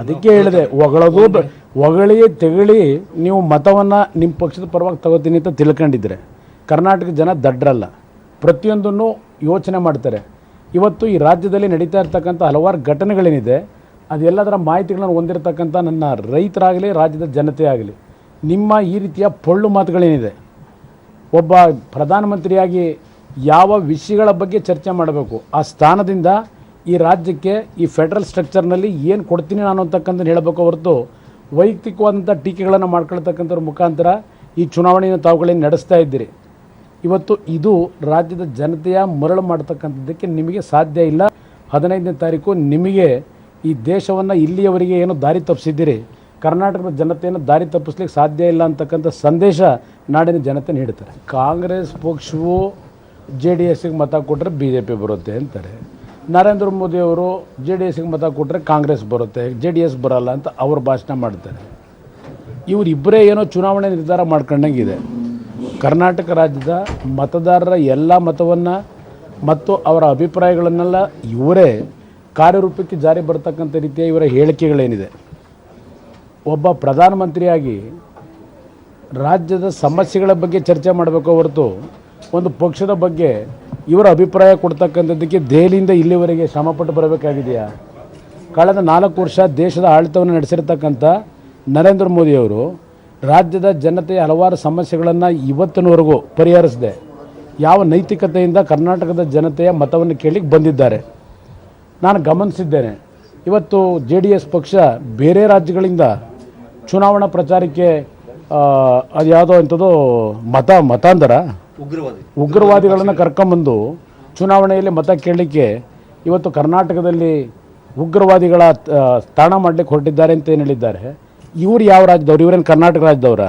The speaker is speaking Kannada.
ಅದಕ್ಕೆ ಹೇಳಿದೆ ಹೊಗಳೋದು ಹೊಗಳಿ ತೆಗಳಿ, ನೀವು ಮತವನ್ನು ನಿಮ್ಮ ಪಕ್ಷದ ಪರವಾಗಿ ತಗೋತೀನಿ ಅಂತ ತಿಳ್ಕೊಂಡಿದ್ರೆ, ಕರ್ನಾಟಕ ಜನ ದಡ್ರಲ್ಲ. ಪ್ರತಿಯೊಂದನ್ನು ಯೋಚನೆ ಮಾಡ್ತಾರೆ. ಇವತ್ತು ಈ ರಾಜ್ಯದಲ್ಲಿ ನಡೀತಾ ಇರ್ತಕ್ಕಂಥ ಹಲವಾರು ಘಟನೆಗಳೇನಿದೆ, ಅದೆಲ್ಲದರ ಮಾಹಿತಿಗಳನ್ನು ಹೊಂದಿರತಕ್ಕಂಥ ನನ್ನ ರೈತರಾಗಲಿ, ರಾಜ್ಯದ ಜನತೆ ಆಗಲಿ, ನಿಮ್ಮ ಈ ರೀತಿಯ ಪೊಳ್ಳು ಮಾತುಗಳೇನಿದೆ. ಒಬ್ಬ ಪ್ರಧಾನಮಂತ್ರಿಯಾಗಿ ಯಾವ ವಿಷಯಗಳ ಬಗ್ಗೆ ಚರ್ಚೆ ಮಾಡಬೇಕು, ಆ ಸ್ಥಾನದಿಂದ ಈ ರಾಜ್ಯಕ್ಕೆ ಈ ಫೆಡರಲ್ ಸ್ಟ್ರಕ್ಚರ್ನಲ್ಲಿ ಏನು ಕೊಡ್ತೀನಿ ನಾನು ಅಂತಕ್ಕಂಥ ಹೇಳಬೇಕು ಹೊರತು ವೈಯಕ್ತಿಕವಾದಂಥ ಟೀಕೆಗಳನ್ನು ಮಾಡ್ಕೊಳ್ತಕ್ಕಂಥವ್ರ ಮುಖಾಂತರ ಈ ಚುನಾವಣೆಯನ್ನು ತಾವುಗಳೇನು ನಡೆಸ್ತಾ ಇದ್ದೀರಿ. ಇವತ್ತು ಇದು ರಾಜ್ಯದ ಜನತೆಯ ಮರಳು ಮಾಡ್ತಕ್ಕಂಥದ್ದಕ್ಕೆ ನಿಮಗೆ ಸಾಧ್ಯ ಇಲ್ಲ. ಹದಿನೈದನೇ ತಾರೀಕು ನಿಮಗೆ ಈ ದೇಶವನ್ನು ಇಲ್ಲಿಯವರೆಗೆ ಏನು ದಾರಿ ತಪ್ಪಿಸಿದ್ದೀರಿ. ಕರ್ನಾಟಕದ ಜನತೆಯನ್ನು ದಾರಿ ತಪ್ಪಿಸ್ಲಿಕ್ಕೆ ಸಾಧ್ಯ ಇಲ್ಲ ಅಂತಕ್ಕಂಥ ಸಂದೇಶ ನಾಡಿನ ಜನತೆ ನೀಡುತ್ತಾರೆ. ಕಾಂಗ್ರೆಸ್ ಪಕ್ಷವು ಜೆ ಡಿ ಎಸ್ಗೆ ಮತ ಕೊಟ್ಟರೆ ಬಿ ಜೆ ಪಿ ಬರುತ್ತೆ ಅಂತಾರೆ. ನರೇಂದ್ರ ಮೋದಿ ಅವರು ಜೆ ಡಿ ಎಸ್ಗೆ ಮತ ಕೊಟ್ಟರೆ ಕಾಂಗ್ರೆಸ್ ಬರುತ್ತೆ, ಜೆ ಡಿ ಎಸ್ ಬರಲ್ಲ ಅಂತ ಅವರು ಭಾಷಣ ಮಾಡ್ತಾರೆ. ಇವರಿಬ್ಬರೇ ಏನೋ ಚುನಾವಣೆ ನಿರ್ಧಾರ ಮಾಡ್ಕೊಂಡಂಗಿದೆ. ಕರ್ನಾಟಕ ರಾಜ್ಯದ ಮತದಾರರ ಎಲ್ಲ ಮತವನ್ನು ಮತ್ತು ಅವರ ಅಭಿಪ್ರಾಯಗಳನ್ನೆಲ್ಲ ಇವರೇ ಕಾರ್ಯರೂಪಕ್ಕೆ ಜಾರಿ ಬರ್ತಕ್ಕಂಥ ರೀತಿಯ ಇವರ ಹೇಳಿಕೆಗಳೇನಿದೆ. ಒಬ್ಬ ಪ್ರಧಾನಮಂತ್ರಿಯಾಗಿ ರಾಜ್ಯದ ಸಮಸ್ಯೆಗಳ ಬಗ್ಗೆ ಚರ್ಚೆ ಮಾಡಬೇಕು ಹೊರತು ಒಂದು ಪಕ್ಷದ ಬಗ್ಗೆ ಇವರ ಅಭಿಪ್ರಾಯ ಕೊಡ್ತಕ್ಕಂಥದ್ದಕ್ಕೆ ದೆಹಲಿಯಿಂದ ಇಲ್ಲಿವರೆಗೆ ಶ್ರಮಪಟ್ಟು ಬರಬೇಕಾಗಿದೆಯಾ? ಕಳೆದ ನಾಲ್ಕು ವರ್ಷ ದೇಶದ ಆಡಳಿತವನ್ನು ನಡೆಸಿರ್ತಕ್ಕಂಥ ನರೇಂದ್ರ ಮೋದಿಯವರು ರಾಜ್ಯದ ಜನತೆಯ ಹಲವಾರು ಸಮಸ್ಯೆಗಳನ್ನು ಇವತ್ತಿನವರೆಗೂ ಪರಿಹರಿಸಿದೆ. ಯಾವ ನೈತಿಕತೆಯಿಂದ ಕರ್ನಾಟಕದ ಜನತೆಯ ಮತವನ್ನು ಕೇಳಿಕ್ಕೆ ಬಂದಿದ್ದಾರೆ? ನಾನು ಗಮನಿಸಿದ್ದೇನೆ. ಇವತ್ತು ಜೆ ಡಿ ಎಸ್ ಪಕ್ಷ ಬೇರೆ ರಾಜ್ಯಗಳಿಂದ ಚುನಾವಣಾ ಪ್ರಚಾರಕ್ಕೆ ಅದು ಯಾವುದೋ ಅಂಥದ್ದು ಮತ ಮತಾಂತರ ಉಗ್ರವಾದಿಗಳನ್ನು ಕರ್ಕೊಂಬಂದು ಚುನಾವಣೆಯಲ್ಲಿ ಮತ ಕೇಳಲಿಕ್ಕೆ ಇವತ್ತು ಕರ್ನಾಟಕದಲ್ಲಿ ಉಗ್ರವಾದಿಗಳ ತಾಣ ಮಾಡಲಿಕ್ಕೆ ಹೊರಟಿದ್ದಾರೆ ಅಂತ ಏನು ಹೇಳಿದ್ದಾರೆ? ಇವ್ರು ಯಾವ ರಾಜ್ಯದವ್ರು? ಇವರೇನು ಕರ್ನಾಟಕ ರಾಜ್ಯದವರ?